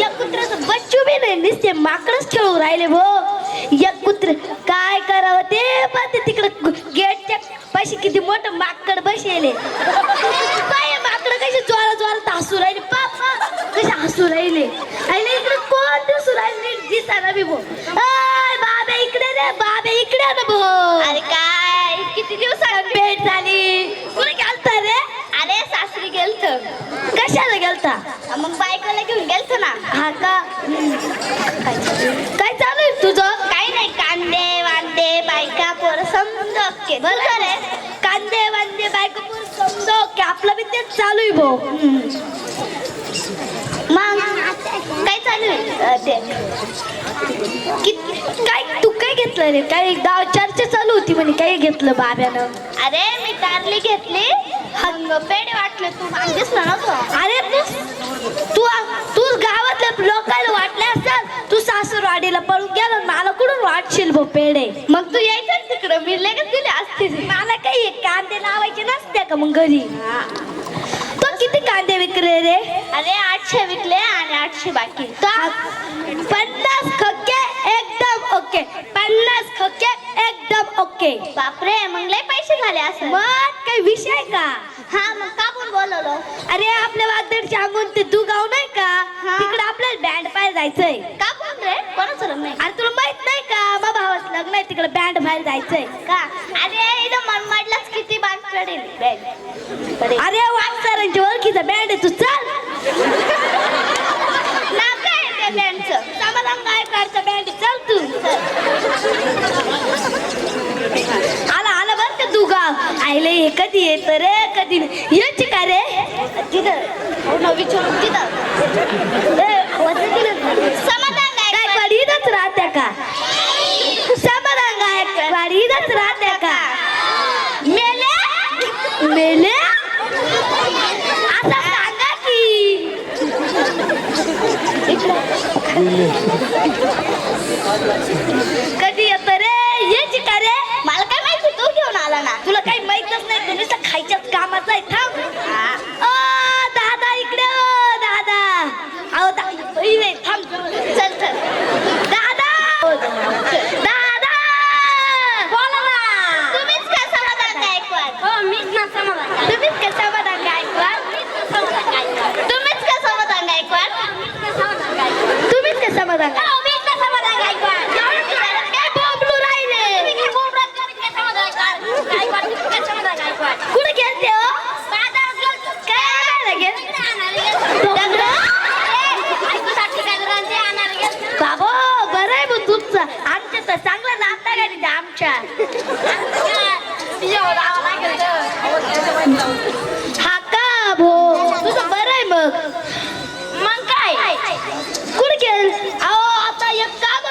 या कुत्र्याचं बच्चू बी नाही नुसते माकडच खेळून राहिले भो. या कुत्र काय करावं ते पाहते तिकडं गेटच्या पाशी किती मोठं माकड बसेले काय माकड कशी जोरा जोरात हसू राहिले पापा कसे हसू राहिले. आणि इकडे कोण दिसू राहिले दिसाना बी भो. बाबे इकडे रे बाबे इकडे ना भो. अरे काय किती दिवसात भेट झाली कुठे गेलता रे अरे सासरी गेलत कशाला गेलता? मग बायकोला घेऊन गेलत ना. हा का? काय चालू आहे तुझं? काही नाही कांदे वांदे बायका पोर समज ओके बरोबर आहे. कांदे वांदे बायको पोर समजो की. आपलं बी तेच चालू आहे भाऊ. मग काय चालू आहे? ते. काय तू काय घेतलं रे? काय एकदा चर्चा चालू होती म्हणे काय घेतलं बाब्यानं? अरे मी कारली घेतली. पेढे वाटले तू. मागेच ना अरे तू तू गावातल्या लोकांना वाटले असेल तू सासूरवाडीला पळून गेला मला कुठून वाटशील भो पेढे? मग तू यायचं तिकडं मी लगेच दिले असते. मला काही कांदे लावायचे नसते का मग घरी? तो किती कांदे विकले रे? अरे आठशे विकले आणि आठशे बाकी. पन्नास ओके पन्नास खक्के एकदम ओके. बापरे मग लय पैसे झाले असं. मग काही विषय का? हा मग का पण बोलवलं? अरे आपल्या वागदडच्या अंगून ते तू गाव नाही का? हा. तिकडे आपल्याला बँड पाय जायचंय. का पण रे? कोणाचं आहे? अरे तुला माहीत नाही का? मा भावाचं लग्न आहे तिकडे बँड बाहेर जायचंय. का? अरे इथं मनमाडलाच किती बाग पडेल पडेल अरे वागसरांच्या ओळखीचा बँड आहे तू चल ना काय त्या बँडचं समाधान गायकवाडचा बँड चल तू आला आला बर का तू गाव आईले हे कधी येत रे कधी यायची का रे? तिथं. विचारून तिथं. समाधान राहत्या का? समाधान राहत्या का? मेले? मेले? आता सांगा की कधी येत रे यायची का रे मला काय माहिती तू घेऊन आला ना तुला काही माहितच नाही तुम्ही तर खायच्याच कामाचा आहे थांब ओ दादा इकडे ओ दादा अहो दादा ई नाही थांब चल चल दादा दादा बोला ना तुम्हीच का समाधान गायकवाड हो मीच ना समाधान तुम्हीच का समाधान गायकवाड तुम्हीच का समाधान गायकवाड तुम्हीच का समाधान गायकवाड? हो, मीच का समाधान गायकवाड एवढं विचारत काय बोंबलू राहिले तुम्ही काय बोलत नाही, काय समाधान गायकवाड? गायकवाड, तुम्ही काय समाधान गायकवाड? कुठे गेलते हो बाजारात गेलतो. काय आणायला गेल इकडे आणायला गेलतो. दगडं? ए, बायकोसाठी ते आणायला गेलतो. का गो बरं आहे तुमचं. आमच्या तर चांगला नाता तिथे आमच्या तिच्यावर आवाज नाही गेलतो. हा का भो तुझं बरं आहे मग मग काय कुठे गेल अहो आता एक काम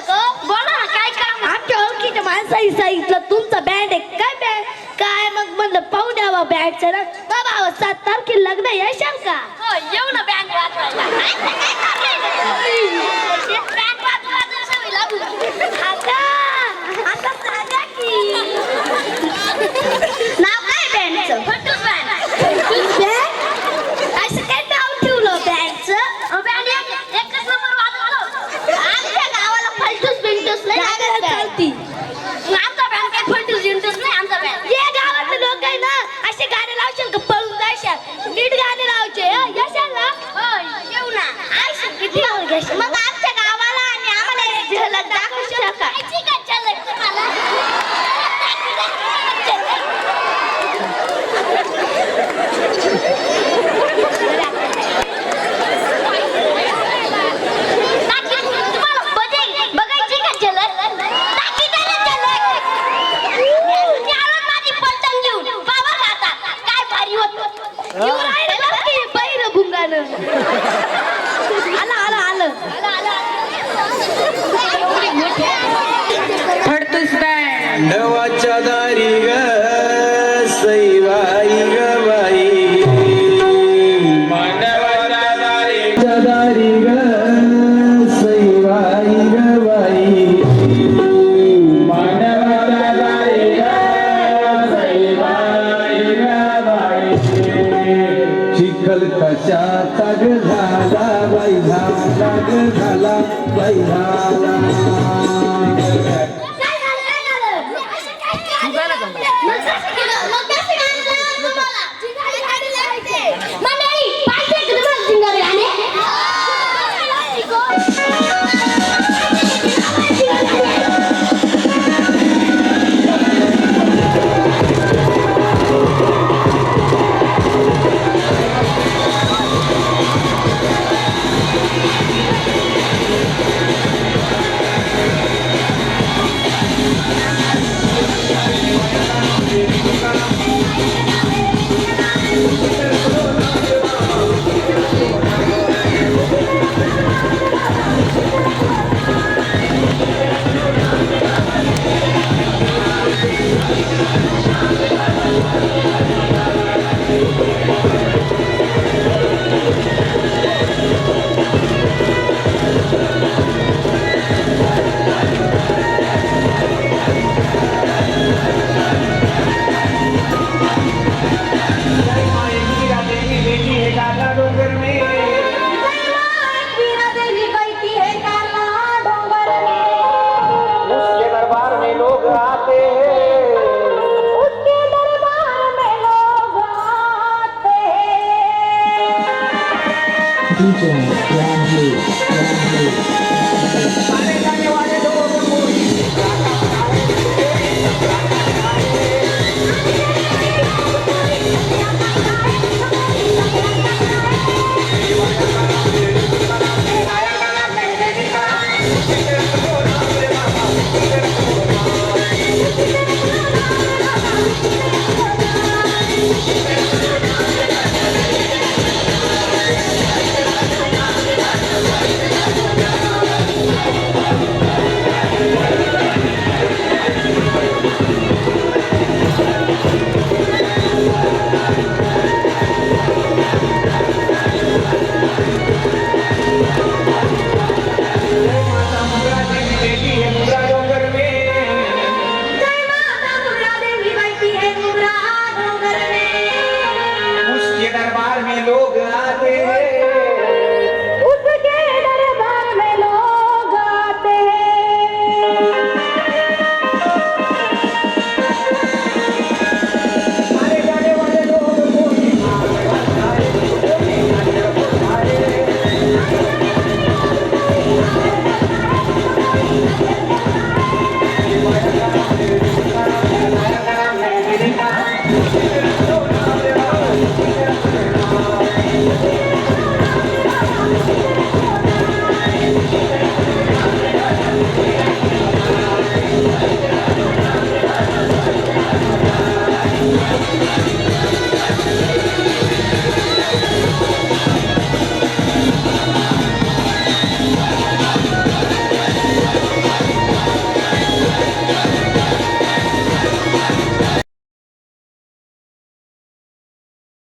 होतं तुमच्याकडं बोला ना काय काम आमच्या ओळखीच्या माणसाही सांगितलं तुमचं बँड आहे. काय बँड काय मग म्हणलं पाहून द्यावा बँडचं ना. बाबा सात तारखेला लग्न आहे, येशाल का हो, येऊ ना वाजवायला सांगा की नाव काय बँडचं? फटूस बँड. बँड असं काय नाव ठेवलं बँडचं अहो, बँड एक- एकच नंबर वाजवतो. आमच्या गावाला फलटूस बिलटूस नाही लागत गावाला काय. चालती आमचा बँड काही फलटूस बिलटूस नाही आमचा बँड ये गावातले लोक आहे ना असे गाणे लावशाल का पळून जाशाल नीट गाणे लावचे हं? येशाल ना हो येऊ ना आयशा किती गाव घेशाल मग आमच्या गावाला आणि आम्हाला एक झलक दाखवू शका तुम्हाला बघाय- बघायची का झलक? दाखवी त्याला झलक. मी आलो माझी पलटण घेऊन. पावा का आता? काय भारी होतं. येऊ राहिलं बरं की बैर भुंगानं आलं आलं आलं फडतूस बँड नवाच्या दारी ग सईबाई ग बाई. मांडवाच्या दारी दारी ग सईबाई ग बाई. मांडवाच्या दारी ग सईबाई ग बाई. चिखल कशा तग झाला बैलाला काय झालं.